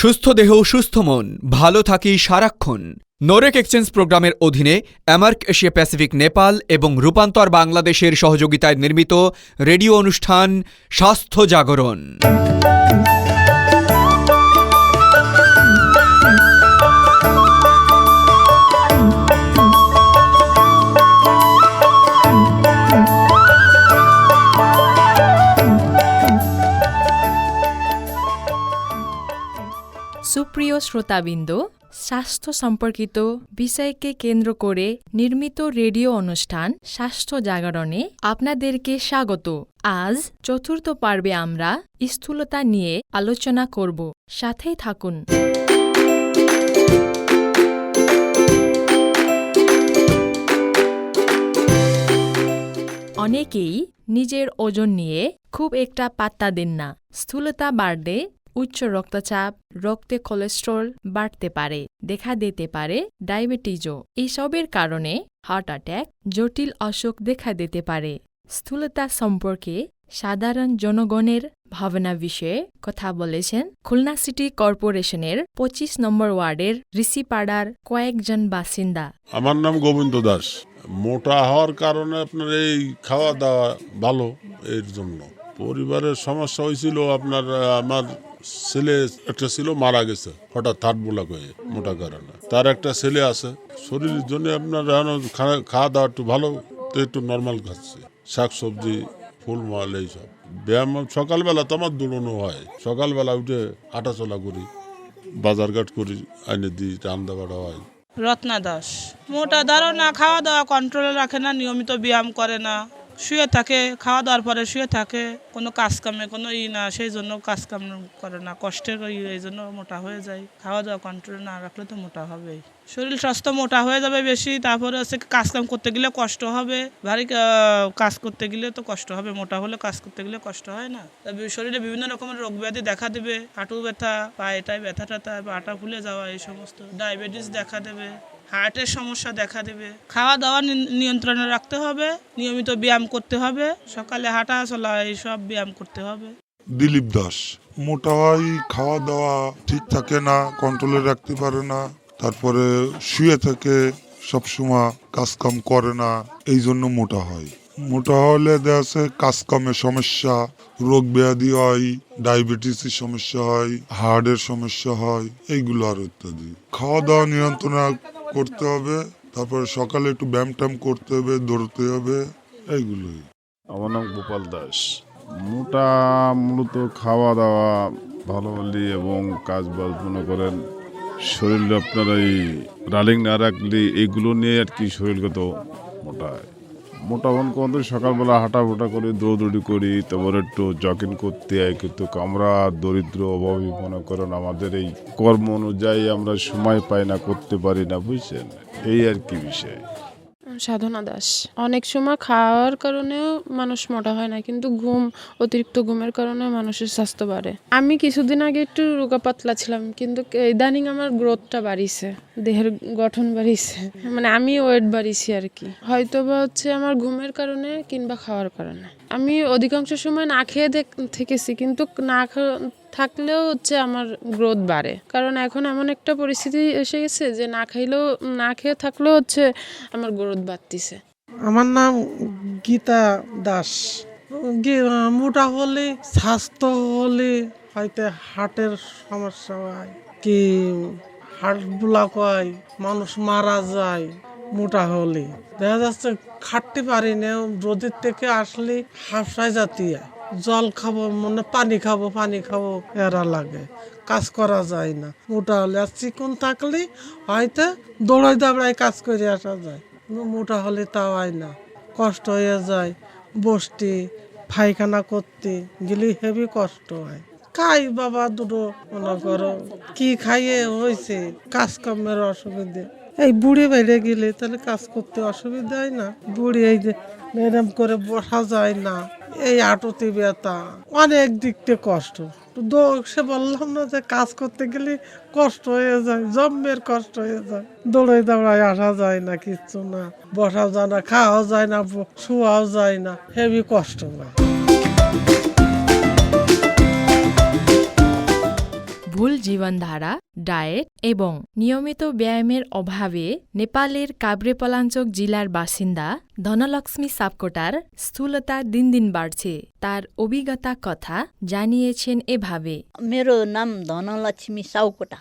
সুস্থ দেহ, সুস্থ মন, ভালো থাকি, সারাক্ষণ। নোরেক এক্সচেঞ্জ প্রোগ্রামের অধীনে অ্যামার্ক এশিয়া প্যাসিফিক নেপাল এবং রূপান্তর বাংলাদেশের সহযোগিতায় নির্মিত রেডিও অনুষ্ঠান স্বাস্থ্য জাগরণ। সুপ্রিয় শ্রোতাবৃন্দ, স্বাস্থ্য সম্পর্কিত বিষয়কে কেন্দ্র করে নির্মিত রেডিও অনুষ্ঠান স্বাস্থ্য জাগরণে আপনাদেরকে স্বাগত। আজ চতুর্থ পর্বে আমরা স্থূলতা নিয়ে আলোচনা করব। সাথেই থাকুন। অনেকেই নিজের ওজন নিয়ে খুব একটা পাত্তা দেন না। স্থূলতা বাড়লে উচ্চ রক্তচাপ, রক্তে কোলেস্ট্রল বাড়তে পারে, দেখা দিতে পারে ডায়াবেটিসও এসবের কারণে হার্ট অ্যাটাক জটিল অসুখ দেখা দিতে পারে। স্থূলতা সম্পর্কে সাধারণ জনগণের ভাবনা বিষয়ে কথা বলেছেন খুলনা সিটি কর্পোরেশনের পঁচিশ নম্বর ওয়ার্ডের ঋষিপাড়ার কয়েকজন বাসিন্দা। আমার নাম গোবিন্দ দাস। মোটা হওয়ার কারণে আপনার এই খাওয়া দাওয়া ভালো, এর জন্য। পরিবারের সমস্যা হয়েছিল, আপনার, আমার ছেলে, একটা ছিল মারা গেছে, হঠাৎ থার্ড ব্লক হয়ে, মোটা কারণে। তার একটা ছেলে আছে, শরীরের জন্য আপনার খাওয়া দাওয়া একটু ভালো, তো একটু নর্মাল খাচ্ছে। শাক সবজি ফুল মাল এইসব। ব্যায়াম, সকালবেলা তো আমার দৌড়ানো হয়। সকালবেলা উঠে হাঁটাচলা করি, বাজারঘাট করি আইনে দিই রান্না বাড়া হয়। রত্না দাস মোটা ধারণা খাওয়া দাওয়া কন্ট্রোলে রাখে না, নিয়মিত ব্যায়াম করে না। শুয়ে থাকে, খাওয়া দাওয়ার পরে শুয়ে থাকে, কোনো কাজ কামে কোনো ই না, সেই জন্য কাজ কাম করে না, কষ্টের এই জন্য মোটা হয়ে যায়। খাওয়া দাওয়া কন্ট্রোলে না রাখলে তো মোটা হবেই। শরীর স্বাস্থ্য মোটা হয়ে যাবে বেশি, তারপরে হচ্ছে কাজ কাম করতে গেলে কষ্ট হবে। ভারী কাজ করতে গেলে তো কষ্ট হবে, মোটা হলে কাজ করতে গেলে কষ্ট হয় না। শরীরে বিভিন্ন রকমের রোগ ব্যাধি দেখা দেবে, হাঁটু ব্যথা পায়েটায় ব্যথা ট্যাথা বা আটা ফুলে যাওয়া, এই সমস্ত। ডায়াবেটিস দেখা দেবে। হার্টের সমস্যা দেখা দেবে। খাওয়া দাওয়া নিয়ন্ত্রণে রাখতে হবে, নিয়মিত ব্যায়াম করতে হবে, সকালে হাঁটা, চলা, এইসব ব্যায়াম করতে হবে। দিলীপ দাস মোটা হয় খাওয়া দাওয়া ঠিক থাকে না কন্ট্রোলে রাখতে পারে না, তারপরে শুয়ে থাকে, সবসময় কাজ কাম করে না এই জন্য মোটা হয়। মোটা হলে যাচ্ছে কাজ কামের সমস্যা, রোগ ব্যাধি হয়, ডায়াবেটিসের সমস্যা হয়, হার্টের সমস্যা হয়, এইগুলো আর ইত্যাদি খাওয়া দাওয়া নিয়ন্ত্রণ করতে হবে, তারপরে সকালে একটু ব্যায়াম ট্যাম করতে হবে, দৌড়তে হবে, এইগুলোই। আমার নাম গোপাল দাস। মোটা, মূলত খাওয়া দাওয়া ভালো হলে এবং কাজ বাজ মনে করেন, শরীরে আপনার এই রালিং না রাখলে এইগুলো নিয়ে আর কি শরীরগত মোটা হয়। মোটা কোন করতে সকালবেলা হাঁটাফোটা করে করি দৌড়দৌড়ি করি, তারপর একটু জগিং করতে হয় কিন্তু আমরা দরিদ্র অভাবী মনে করেন আমাদের এই কর্ম অনুযায়ী আমরা সময় পাই না, করতে পারি না, বুঝছেন? এই আর কি বিষয়। সাধনা দাস। অনেক সময় খাওয়ার কারণেও মানুষ মোটা হয় না, কিন্তু ঘুম, অতিরিক্ত ঘুমের কারণে মানুষের স্বাস্থ্য বাড়ে। আমি কিছুদিন আগে একটু রোগা পাতলা ছিলাম, কিন্তু ইদানিং আমার গ্রোথটা বাড়িছে, দেহের গঠন বাড়িছে। মানে আমি ওয়েট বাড়িছি আর কি। হয়তো বা হচ্ছে আমার ঘুমের কারণে কিংবা খাওয়ার কারণে। আমি অধিকাংশ সময় না খেয়ে থেকেছি, কিন্তু না থাকলেও হচ্ছে আমার গ্রোথ বাড়ে। কারণ এখন এমন একটা পরিস্থিতি এসে গেছে যে না খাইলেও, না খেয়ে থাকলেও হচ্ছে আমার গ্রোথ বাড়তিছে। আমার নাম গীতা দাস। মোটা হলে, স্বাস্থ্য হলে হয়তো হার্টের সমস্যা হয়, কি হার্ট ব্লক হয়, মানুষ মারা যায় মোটা হলে। দেখা যাচ্ছে খাটতে পারি না, রোদের থেকে আসলে হাফসায় জাতীয় জল খাব মানে পানি খাব পানি খাব, এরা লাগে। কাজ করা যায় না। মোটা হলে আর চিকন থাকলে হয়তো দৌড়াই দাঁড়াই কাজ করে আসা যায়। মোটা হলে তাও হয় না। কষ্ট হয়ে যায় বসতে, পায়খানা করতে, গেলে হেভি কষ্ট হয়। খাই বাবা দুটো মনে করো, কি খাইয়ে হয়েছে কাজ কামের অসুবিধে। এই বুড়ি বাইরে গেলে তাহলে কাজ করতে অসুবিধা হয় না। বুড়ি এই যে এরম করে বসা যায় না। এই হাঁটুতে ব্যথা, অনেক দিক থেকে কষ্ট। তো সে বললাম না যে কাজ করতে গেলে কষ্ট হয়ে যায় জম্মের কষ্ট হয়ে যায়। দৌড়ে দৌড়ায় আসা যায় না, কিচ্ছু না। বসাও যায় না, খাওয়াও যায় না শোয়াও যায় না হেভি কষ্ট হয় ভুল জীবনধারা ডায়েট এবং নিয়মিত ব্যায়ামের অভাবে নেপালের কাবরেপলাঞ্চক জেলার বাসিন্দা ধনলক্ষ্মী সাপকোটার স্থূলতা দিন দিন বাড়ছে তার অভিজ্ঞতা কথা জানিয়েছেন এভাবে मेरो नाम धनलक्ष्मी साउकोटा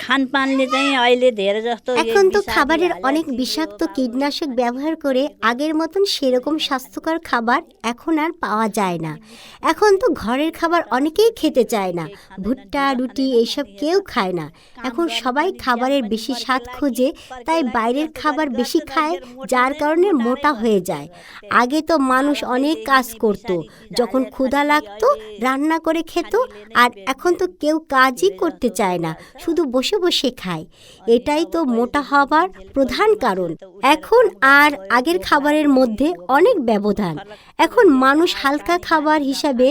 खानपानले चाहिँ अहिले धेरै जस्तो यही এখন তো विषादी খাবারের हालेको অনেক थियो। বিষাক্ত কীটনাশক ব্যবহার করে আগের মতন সেরকম স্বাস্থ্যকর খাবার এখন আর পাওয়া যায় না এখন তো ঘরের খাবার অনেকেই খেতে চায় না ভুট্টা রুটি এইসব কেউ খায় না এখন সবাই খাবারের বেশি স্বাদ খোঁজে তাই বাইরের খাবার বেশি খায় যার কারণে মোটা হয়ে যায় আগে তো মানুষ অনেক কাজ করত যখন ক্ষুধা লাগতো রান্না করে খেত আর এখন তো কেউ কাজই করতে চায় না শুধু বসে বসে খায়। এটাই তো মোটা হবার প্রধান কারণ। এখন আর আগের খাবারের মধ্যে অনেক ব্যবধান। এখন মানুষ হালকা খাবার হিসাবে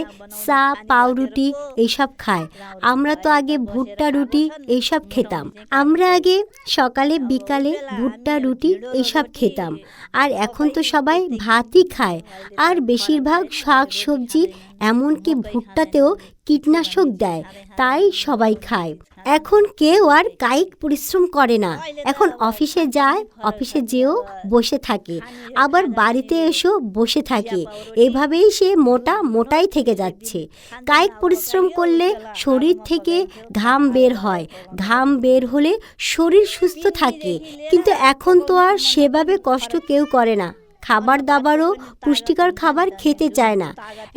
চা পাউরুটি এইসব খায়। আমরা তো আগে ভুট্টা রুটি এইসব খেতাম। আমরা আগে সকালে বিকালে ভুট্টা রুটি এইসব খেতাম। আর এখন তো সবাই ভাতই খায়। আর বেশিরভাগ শাক সবজি এমনকি ভুট্টাতেও কীটনাশক দেয়, তাই সবাই খায়। এখন কেউ আর কায়িক পরিশ্রম করে না। এখন অফিসে যায়, অফিসে যেও বসে থাকে। আবার বাড়িতে এসেও বসে থাকে। এভাবেই সে মোটা মোটাই থেকে যাচ্ছে। কায়িক পরিশ্রম করলে শরীর থেকে ঘাম বের হয়। ঘাম বের হলে শরীর সুস্থ থাকে। কিন্তু এখন তো আর সেভাবে কষ্ট কেউ করে না। খাবার দাবারও পুষ্টিকর খাবার খেতে চায় না।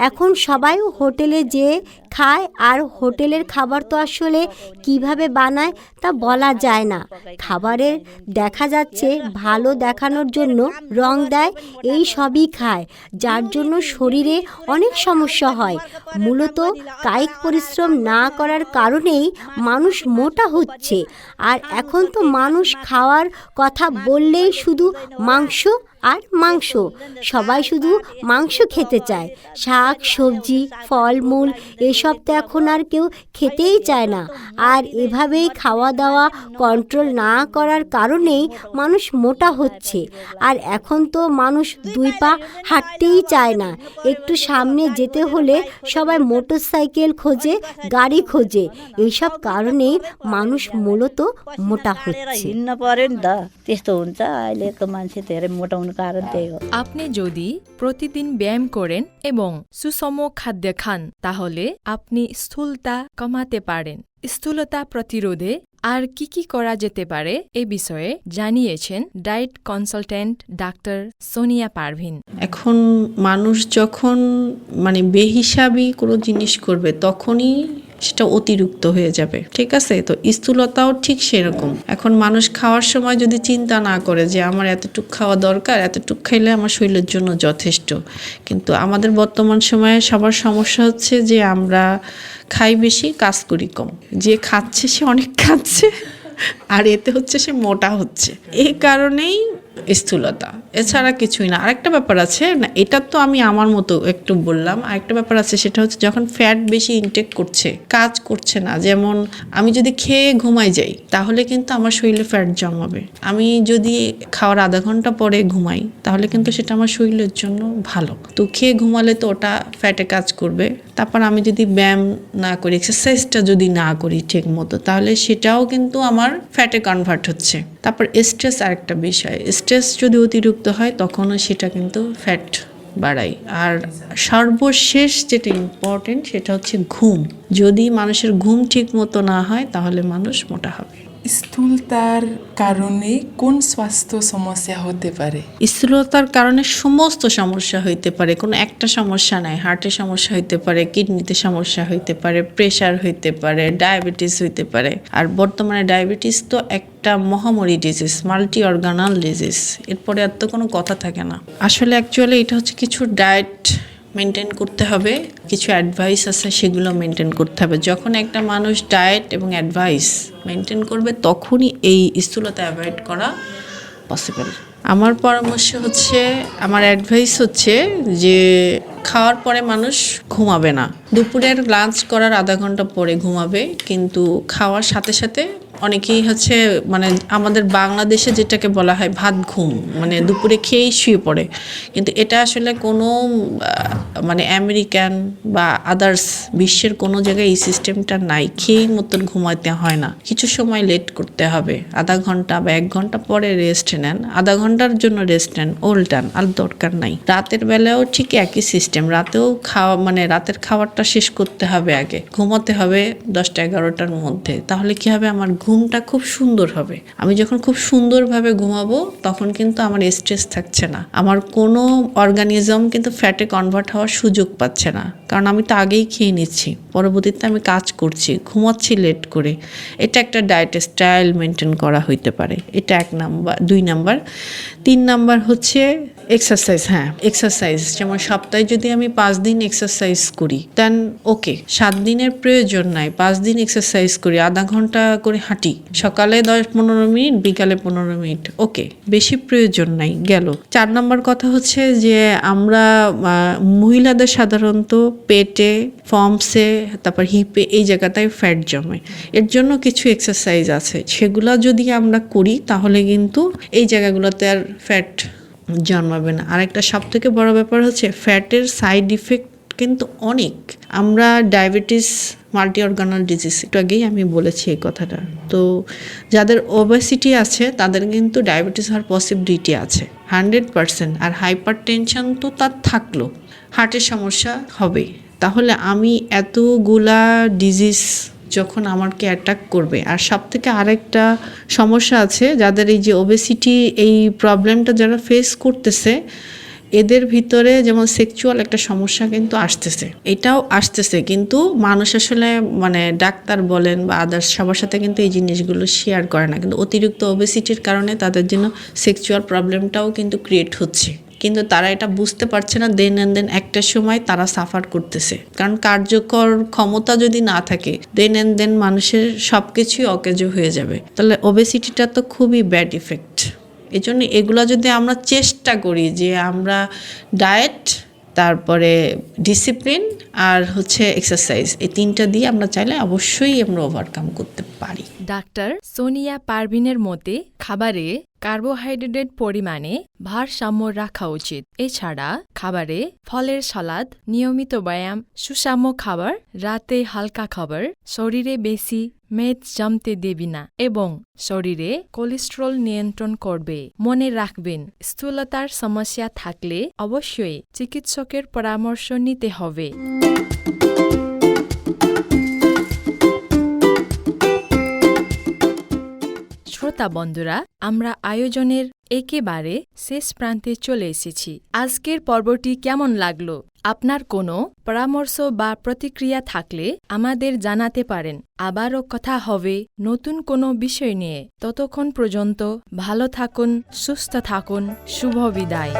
এখন সবাই হোটেলে যেয়ে খায় আর হোটেলের খাবার তো আসলে কীভাবে বানায় তা বলা যায় না। খাবারের দেখা যাচ্ছে ভালো দেখানোর জন্য রং দেয়, এই সবই খায়, যার জন্য শরীরে অনেক সমস্যা হয়। মূলত কায়িক পরিশ্রম না করার কারণেই মানুষ মোটা হচ্ছে। আর এখন তো মানুষ খাওয়ার কথা বললেই শুধু মাংস আর মাংস সবাই শুধু মাংস খেতে চায় শাক সবজি ফলমূল এসব তো এখন আর কেউ খেতেই চায় না আর এভাবেই খাওয়া দাওয়া কন্ট্রোল না করার কারণেই মানুষ মোটা হচ্ছে আর এখন তো মানুষ দুই পা হাঁটতেই চায় না একটু সামনে যেতে হলে সবাই মোটর সাইকেল খোঁজে গাড়ি খোঁজে এইসব কারণেই মানুষ মূলত মোটা टाढेर হচ্ছে हिँड्न पर्यो नि त त्यस्तो हुन्छ अहिलेको मान्छे धेरै मोटाउनु আপনি যদি প্রতিদিন ব্যায়াম করেন এবং সুষম খাদ্য খান তাহলে আপনি স্থূলতা কমাতে পারেন। স্থূলতা প্রতিরোধে আর কি কি করা যেতে পারে এ বিষয়ে জানিয়েছেন diet consultant doctor Sonia Parvin. এখন মানুষ যখন মানে বেহিসাবি কোনো জিনিস করবে তখনই সেটা অতিরিক্ত হয়ে যাবে, ঠিক আছে? তো স্থূলতাও ঠিক সেরকম। এখন মানুষ খাওয়ার সময় যদি চিন্তা না করে যে আমার এতটুক খাওয়া দরকার, এতটুক খাইলে আমার শরীরের জন্য যথেষ্ট। কিন্তু আমাদের বর্তমান সময়ে সবার সমস্যা হচ্ছে যে আমরা খাই বেশি, কাজ করি কম। যে খাচ্ছে সে অনেক খাচ্ছে, আর এতে হচ্ছে সে মোটা হচ্ছে। এই কারণেই স্থূলতা। এছাড়া কিছুই না। আরেকটা ব্যাপার আছে, না, এটা তো আমি আমার মতো একটু বললাম। আরেকটা ব্যাপার আছে, সেটা হচ্ছে যখন ফ্যাট বেশি ইনটেক করছে, কাজ করছে না, যেমন আমি যদি খেয়ে ঘুমাই যাই, তাহলে কিন্তু আমার শরীরে ফ্যাট জমাবে আমি যদি খাওয়ার আধা ঘণ্টা পরে ঘুমাই, তাহলে কিন্তু সেটা আমার শরীরের জন্য ভালো। তো খেয়ে ঘুমালে তো ওটা ফ্যাটে কাজ করবে। তারপর আমি যদি ব্যায়াম না করি এক্সারসাইজটা যদি না করি ঠিক মতো, তাহলে সেটাও কিন্তু আমার ফ্যাটে কনভার্ট হচ্ছে। তারপর স্ট্রেস আরেকটা বিষয় স্ট্রেস যদি অতিরিক্ত হয়, তখনও সেটা কিন্তু ফ্যাট বাড়ায়। আর সর্বশেষ যেটা ইম্পর্টেন্ট সেটা হচ্ছে ঘুম। যদি মানুষের ঘুম ঠিক মতো না হয়, তাহলে মানুষ মোটা হবে। স্থূলতার কারণে কোন স্বাস্থ্য সমস্যা হতে পারে? স্থূলতার কারণে সমস্ত সমস্যা হইতে পারে। কোনো একটা সমস্যা নাই। হার্টের সমস্যা হইতে পারে, কিডনিতে সমস্যা হইতে পারে, প্রেশার হইতে পারে, ডায়াবেটিস হইতে পারে। আর বর্তমানে ডায়াবেটিস তো একটা মহামারী ডিজিজ মাল্টি অর্গানাল ডিজিজ এরপরে আর তো কোনো কথা থাকে না। আসলে অ্যাকচুয়ালি এটা হচ্ছে কিছু ডায়েট মেনটেন করতে হবে। কিছু অ্যাডভাইস আছে সেগুলো মেনটেন করতে হবে। যখন একটা মানুষ ডায়েট এবং অ্যাডভাইস মেনটেন করবে, তখনই এই স্থূলতা অ্যাভয়েড করা পসিবল আমার পরামর্শ হচ্ছে, আমার অ্যাডভাইস হচ্ছে যে, খাওয়ার পরে মানুষ ঘুমাবে না। দুপুরের লাঞ্চ করার আধা ঘণ্টা পরে ঘুমাবে, কিন্তু খাওয়ার সাথে সাথে অনেকেই হচ্ছে মানে আমাদের বাংলাদেশে যেটাকে বলা হয় ভাত ঘুম মানে দুপুরে খেয়েই শুয়ে পড়ে। কিন্তু এটা আসলে কোনো মানে আমেরিকান বা আদার্স বিশ্বের কোনো জায়গায় এই সিস্টেমটা নাই। খেয়েই মতন ঘুমাতে হয় না। কিছু সময় লেট করতে হবে। আধা ঘণ্টা বা এক ঘণ্টা পরে রেস্ট নেন। আধা ঘণ্টার জন্য রেস্ট নেন, ওল্টান, আর দরকার নাই। রাতের বেলাও ঠিক একই সিস্টেম। রাতেও খাওয়া মানে রাতের খাবারটা শেষ করতে হবে আগে। ঘুমাতে হবে দশটা এগারোটার মধ্যে। তাহলে কি হবে? আমার ঘুমটা খুব সুন্দর হবে। আমি যখন খুব সুন্দরভাবে ঘুমাবো, তখন কিন্তু আমার স্ট্রেস থাকছে না। আমার কোনো অর্গানিজম কিন্তু ফ্যাটে কনভার্ট হওয়ার সুযোগ পাচ্ছে না। কারণ আমি তো আগেই খেয়ে নিচ্ছি। পরবর্তীতে আমি কাজ করছি, ঘুমাচ্ছি লেট করে। এটা একটা ডায়েট স্টাইল মেনটেন করা হইতে পারে। এটা এক নাম্বার। দুই নাম্বার। তিন নাম্বার হচ্ছে এক্সারসাইজ হ্যাঁ এক্সারসাইজ যেমন সপ্তাহে যদি আমি পাঁচ দিন এক্সারসাইজ করি দেন ওকে সাত দিনের প্রয়োজন নাই, পাঁচ দিন এক্সারসাইজ করি, আধা ঘণ্টা করে হাঁটি। সকালে দশ পনেরো মিনিট, বিকালে পনেরো মিনিট ওকে বেশি প্রয়োজন নাই, গেল। চার নম্বর কথা হচ্ছে যে আমরা মহিলাদের সাধারণত পেটে, ফর্মসে, তারপর হিপে এই জায়গাটায় ফ্যাট জমে। এর জন্য কিছু এক্সারসাইজ আছে। সেগুলো যদি আমরা করি, তাহলে কিন্তু এই জায়গাগুলোতে আর ফ্যাট জন্মাবে না। আরেকটা সব থেকে বড় ব্যাপার হচ্ছে ফ্যাটের সাইড ইফেক্ট কিন্তু অনেক। আমরা ডায়াবেটিস মাল্টি অর্গানাল ডিজিজ, একটু আগেই আমি বলেছি এই কথাটা। তো যাদের ওবেসিটি আছে, তাদের কিন্তু ডায়াবেটিস হওয়ার পসিবিলিটি আছে হান্ড্রেড পারসেন্ট আর হাইপার টেনশন তো তার থাকল। হার্টের সমস্যা হবে তাহলে আমি এতগুলা ডিজিজ যখন আমাকে অ্যাটাক করবে, আর সব থেকে আরেকটা সমস্যা আছে, যাদের এই যে ওবেসিটি এই প্রবলেমটা যারা ফেস করতেছে এদের ভিতরে যেমন সেক্সুয়াল একটা সমস্যা কিন্তু আসতেছে। এটাও আসতেছে, কিন্তু মানুষ আসলে মানে ডাক্তার বলেন বা আদার্স সবার সাথে কিন্তু এই জিনিসগুলো শেয়ার করে না। কিন্তু অতিরিক্ত ওবেসিটির কারণে তাদের জন্য সেক্সুয়াল প্রবলেমটাও কিন্তু ক্রিয়েট হচ্ছে। কিন্তু তারা এটা বুঝতে পারছে না দেন অ্যান্ড দেন একটা সময় তারা সাফার করতেছে। কারণ কার্যকর ক্ষমতা যদি না থাকে দেন অ্যান্ড দেন মানুষের সব কিছুই অকেজো হয়ে যাবে। তাহলে ওবেসিটিটা তো খুবই ব্যাড ইফেক্ট এই জন্য এগুলো যদি আমরা চেষ্টা করি যে আমরা ডায়েট, তারপরে ডিসিপ্লিন আর হচ্ছে এক্সারসাইজ, এই তিনটা দিয়ে আমরা চাইলে অবশ্যই আমরা ওভারকাম করতে পারি। ডাক্তার সোনিয়া পারভিনের মতে খাবারে কার্বোহাইড্রেট পরিমাণে ভারসাম্য রাখা উচিত। এছাড়া খাবারে ফলের সালাদ, নিয়মিত ব্যায়াম, সুষাম্য খাবার, রাতে হালকা খাবার, শরীরে বেশি মেদ জমতে দেবি না এবং শরীরে কোলেস্ট্রল নিয়ন্ত্রণ করবে। মনে রাখবেন, স্থূলতার সমস্যা থাকলে অবশ্যই চিকিৎসকের পরামর্শ নিতে হবে। শ্রোতা বন্ধুরা, আমরা আয়োজনের একেবারে শেষ প্রান্তে চলে এসেছি। আজকের পর্বটি কেমন লাগল? আপনার কোনো পরামর্শ বা প্রতিক্রিয়া থাকলে আমাদের জানাতে পারেন। আবারও কথা হবে নতুন কোনো বিষয় নিয়ে। ততক্ষণ পর্যন্ত ভালো থাকুন, সুস্থ থাকুন। শুভ বিদায়।